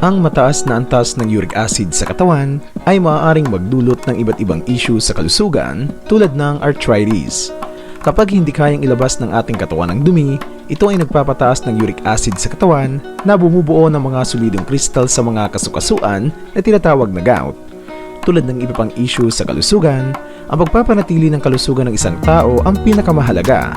Ang mataas na antas ng uric acid sa katawan ay maaaring magdulot ng iba't ibang issue sa kalusugan tulad ng arthritis. Kapag hindi kayang ilabas ng ating katawan ang dumi, ito ay nagpapataas ng uric acid sa katawan na bumubuo ng mga solidong kristal sa mga kasukasuan na tinatawag na gout. Tulad ng iba pang issue sa kalusugan, ang pagpapanatili ng kalusugan ng isang tao ang pinakamahalaga.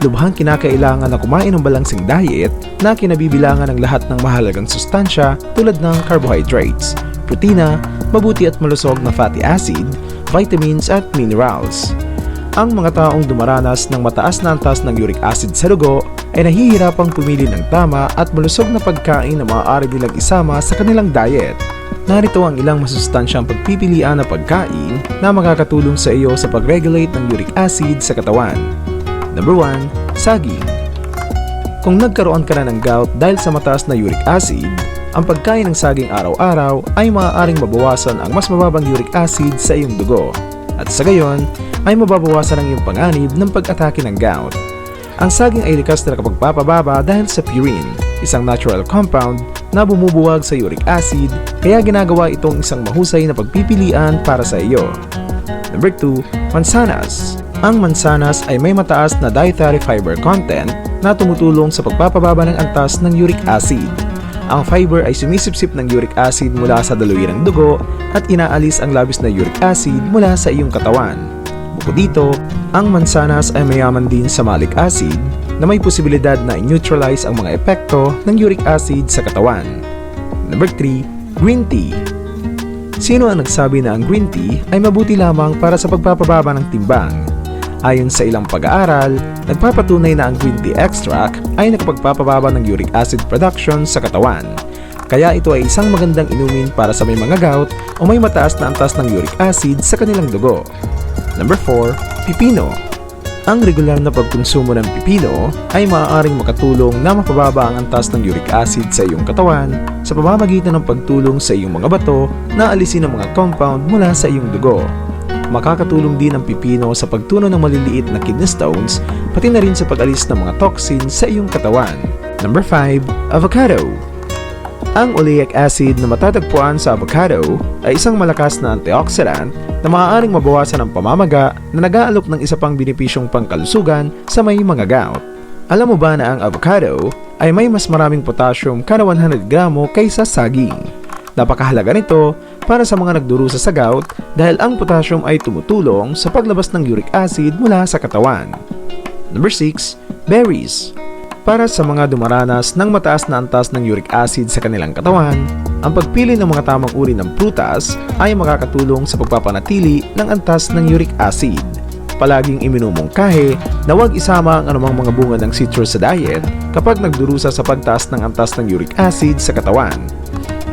Lubhang kinakailangan na kumain ng balansing diet na kinabibilangan ng lahat ng mahalagang sustansya tulad ng carbohydrates, protina, mabuti at malusog na fatty acid, vitamins at minerals. Ang mga taong dumaranas ng mataas na antas ng uric acid sa dugo ay nahihirapang pumili ng tama at malusog na pagkain na maaari nilang isama sa kanilang diet. Narito ang ilang masustansyang pagpipilian na pagkain na makakatulong sa iyo sa pag-regulate ng uric acid sa katawan. Number 1. Saging Kung nagkaroon ka na ng gout dahil sa mataas na uric acid, ang pagkain ng saging araw-araw ay maaaring mabawasan ang mas mababang uric acid sa iyong dugo at sa gayon ay mababawasan ang iyong panganib ng pag-atake ng gout. Ang saging ay likas na nakapagpapababa dahil sa purine, isang natural compound na bumubuwag sa uric acid kaya ginagawa itong isang mahusay na pagpipilian para sa iyo. Number 2, mansanas. Ang mansanas ay may mataas na dietary fiber content na tumutulong sa pagpapababa ng antas ng uric acid. Ang fiber ay sumisipsip ng uric acid mula sa daluyan ng dugo at inaalis ang labis na uric acid mula sa iyong katawan. Bukod dito, ang mansanas ay mayaman din sa malic acid na may posibilidad na i-neutralize ang mga epekto ng uric acid sa katawan. Number 3, green tea. Sino ang nagsabi na ang green tea ay mabuti lamang para sa pagpapababa ng timbang? Ayon sa ilang pag-aaral, nagpapatunay na ang green tea extract ay nakapagpapababa ng uric acid production sa katawan. Kaya ito ay isang magandang inumin para sa may mga gout o may mataas na antas ng uric acid sa kanilang dugo. Number 4, pipino. Ang regular na pagkonsumo ng pipino ay maaaring makatulong na mapababa ang antas ng uric acid sa iyong katawan sa pamamagitan ng pagtulong sa iyong mga bato na alisin ang mga compound mula sa iyong dugo. Makakatulong din ang pipino sa pagtuno ng maliliit na kidney stones pati na rin sa pag-alis ng mga toxins sa iyong katawan. Number 5, avocado. Ang oleic acid na matatagpuan sa avocado ay isang malakas na antioxidant na maaaring mabawasan ang pamamaga na nag-aalok ng isa pang benepisyong pangkalusugan sa may mga gout. Alam mo ba na ang avocado ay may mas maraming potassium kada 100 gramo kaysa saging? Napakahalaga nito para sa mga nagdurusa sa gout dahil ang potassium ay tumutulong sa paglabas ng uric acid mula sa katawan. Number 6, berries. Para sa mga dumaranas ng mataas na antas ng uric acid sa kanilang katawan, ang pagpili ng mga tamang uri ng prutas ay makakatulong sa pagpapanatili ng antas ng uric acid. Palaging iminumungkahi na huwag isama ang anumang mga bunga ng citrus sa diet kapag nagdurusa sa pagtaas ng antas ng uric acid sa katawan.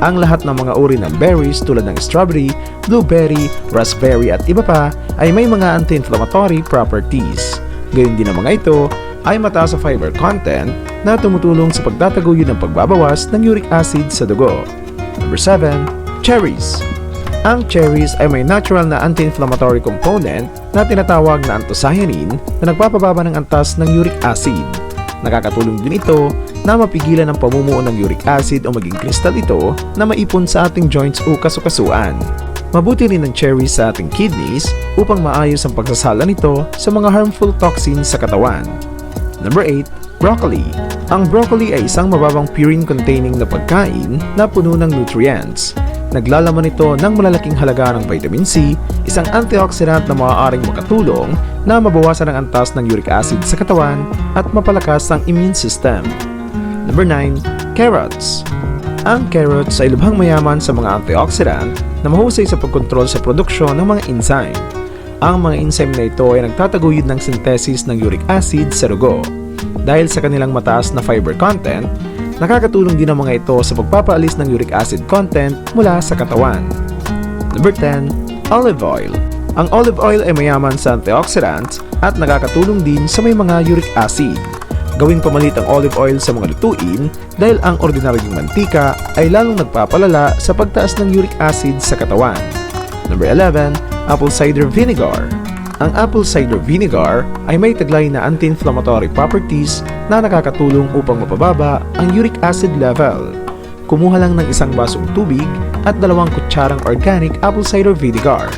Ang lahat ng mga uri ng berries tulad ng strawberry, blueberry, raspberry at iba pa ay may mga anti-inflammatory properties. Gayun din ang mga ito ay mataas sa fiber content na tumutulong sa pagtataguyod ng pagbabawas ng uric acid sa dugo. Number 7, cherries. Ang cherries ay may natural na anti-inflammatory component na tinatawag na anthocyanin na nagpapababa ng antas ng uric acid. Nakakatulong din ito na mapigilan ang pamumuo ng uric acid o maging kristal ito na maipon sa ating joints o kasukasuan. Mabuti rin ang cherries sa ating kidneys upang maayos ang pagsasala nito sa mga harmful toxins sa katawan. Number 8, broccoli. Ang broccoli ay isang mababang purine-containing na pagkain na puno ng nutrients. Naglalaman ito ng malalaking halaga ng vitamin C, isang antioxidant na maaaring makatulong na mabawasan ang antas ng uric acid sa katawan at mapalakas ang immune system. Number 9, carrots. Ang carrots ay lubhang mayaman sa mga antioxidant na mahusay sa pagkontrol sa produksyon ng mga enzyme. Ang mga enzyme na ito ay nagtataguyod ng synthesis ng uric acid sa dugo. Dahil sa kanilang mataas na fiber content, nakakatulong din ang mga ito sa pagpapaalis ng uric acid content mula sa katawan. Number 10, olive oil. Ang olive oil ay mayaman sa antioxidants at nakakatulong din sa may mga uric acid. Gawing pamalit ang olive oil sa mga lutuin dahil ang ordinaryong mantika ay lalong nagpapalala sa pagtaas ng uric acid sa katawan. Number 11, apple cider vinegar. Ang apple cider vinegar ay may taglay na anti-inflammatory properties na nakakatulong upang mapababa ang uric acid level. Kumuha lang ng isang basong tubig at dalawang kutsarang organic apple cider vinegar.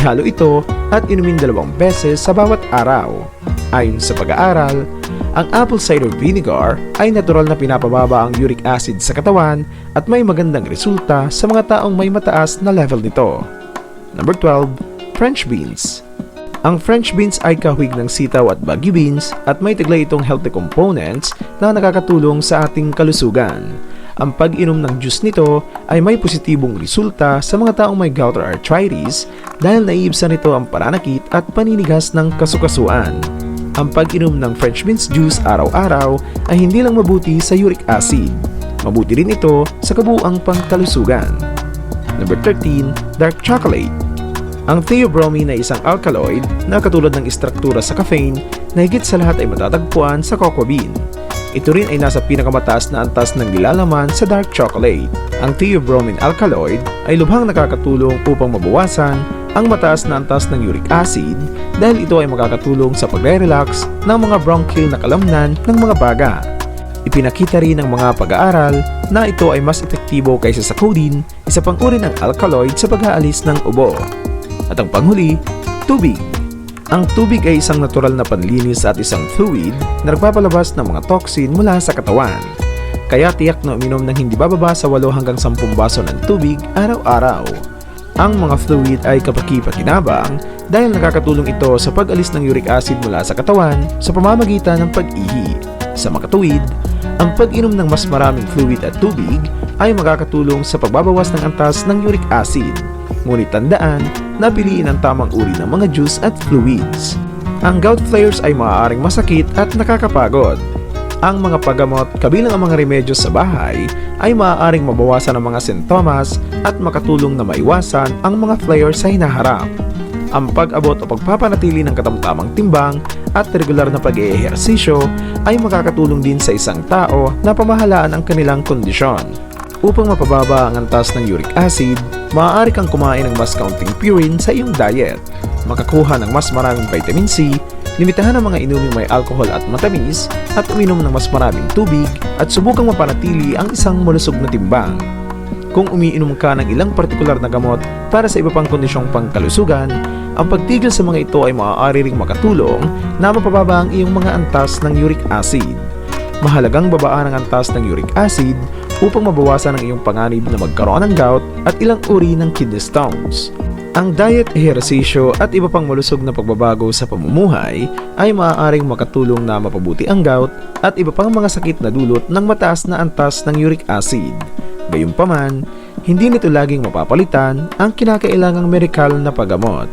Ihalo ito at inumin dalawang beses sa bawat araw. Ayon sa pag-aaral, ang apple cider vinegar ay natural na pinapababa ang uric acid sa katawan at may magandang resulta sa mga taong may mataas na level nito. Number 12, French beans. Ang French beans ay kahwig ng sitaw at baggy beans at may taglay itong healthy components na nakakatulong sa ating kalusugan. Ang pag-inom ng juice nito ay may positibong resulta sa mga taong may gout or arthritis dahil naiibsan nito ang pananakit at paninigas ng kasukasuan. Ang pag-inom ng French beans juice araw-araw ay hindi lang mabuti sa uric acid. Mabuti rin ito sa kabuuang pangkalusugan. Number 13, dark chocolate. Ang theobromine ay isang alkaloid na katulad ng istruktura sa caffeine na higit sa lahat ay matatagpuan sa cocoa bean. Ito rin ay nasa pinakamataas na antas ng nilalaman sa dark chocolate. Ang theobromine alkaloid ay lubhang nakakatulong upang mabawasan ang mataas na antas ng uric acid dahil ito ay makakatulong sa pagre-relax ng mga bronchial na kalamnan ng mga baga. Ipinakita rin ng mga pag-aaral na ito ay mas epektibo kaysa sa codeine, isa pang uri ng alkaloid sa pag-aalis ng ubo. At ang panghuli, tubig. Ang tubig ay isang natural na panlinis at isang fluid na nagpapalabas ng mga toxin mula sa katawan. Kaya tiyak na uminom ng hindi bababa sa 8 hanggang 10 baso ng tubig araw-araw. Ang mga fluid ay kapaki-pakinabang dahil nakakatulong ito sa pag-alis ng uric acid mula sa katawan sa pamamagitan ng pag-ihi. Sa makatuwid, ang pag-inom ng mas maraming fluid at tubig ay makakatulong sa pagbabawas ng antas ng uric acid. Ngunit tandaan na piliin ang tamang uri ng mga juice at fluids. Ang gout flares ay maaaring masakit at nakakapagod. Ang mga paggamot kabilang ang mga remedyo sa bahay ay maaaring mabawasan ang mga sintomas at makatulong na maiwasan ang mga flares sa hinaharap. Ang pag-abot o pagpapanatili ng katamtamang timbang at regular na pag-eehersisyo ay makakatulong din sa isang tao na pamahalaan ang kanilang kondisyon. Upang mapababa ang antas ng uric acid, maaari kang kumain ng mas kaunting purine sa iyong diet, makakuha ng mas maraming vitamin C, limitahan ang mga inuming may alcohol at matamis, at uminom ng mas maraming tubig at subukang mapanatili ang isang malusog na timbang. Kung umiinom ka ng ilang partikular na gamot para sa iba pang kondisyong pangkalusugan, ang pagtigil sa mga ito ay maaari ring makatulong na mapababa ang iyong mga antas ng uric acid. Mahalagang babaan ang antas ng uric acid upang mabawasan ang iyong panganib na magkaroon ng gout at ilang uri ng kidney stones. Ang diet, ehersisyo at iba pang malusog na pagbabago sa pamumuhay ay maaaring makatulong na mapabuti ang gout at iba pang mga sakit na dulot ng mataas na antas ng uric acid. Gayunpaman, hindi nito laging mapapalitan ang kinakailangang medikal na paggamot.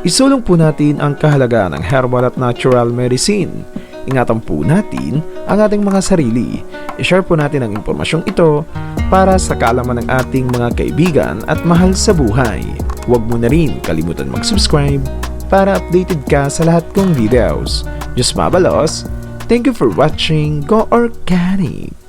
Isulong po natin ang kahalagaan ng herbal at natural medicine. Ingatan po natin ang ating mga sarili. I-share po natin ang impormasyong ito para sa kaalaman ng ating mga kaibigan at mahal sa buhay. Huwag mo na rin kalimutan mag-subscribe para updated ka sa lahat kong videos. Diyos mabalos, thank you for watching Go Organic!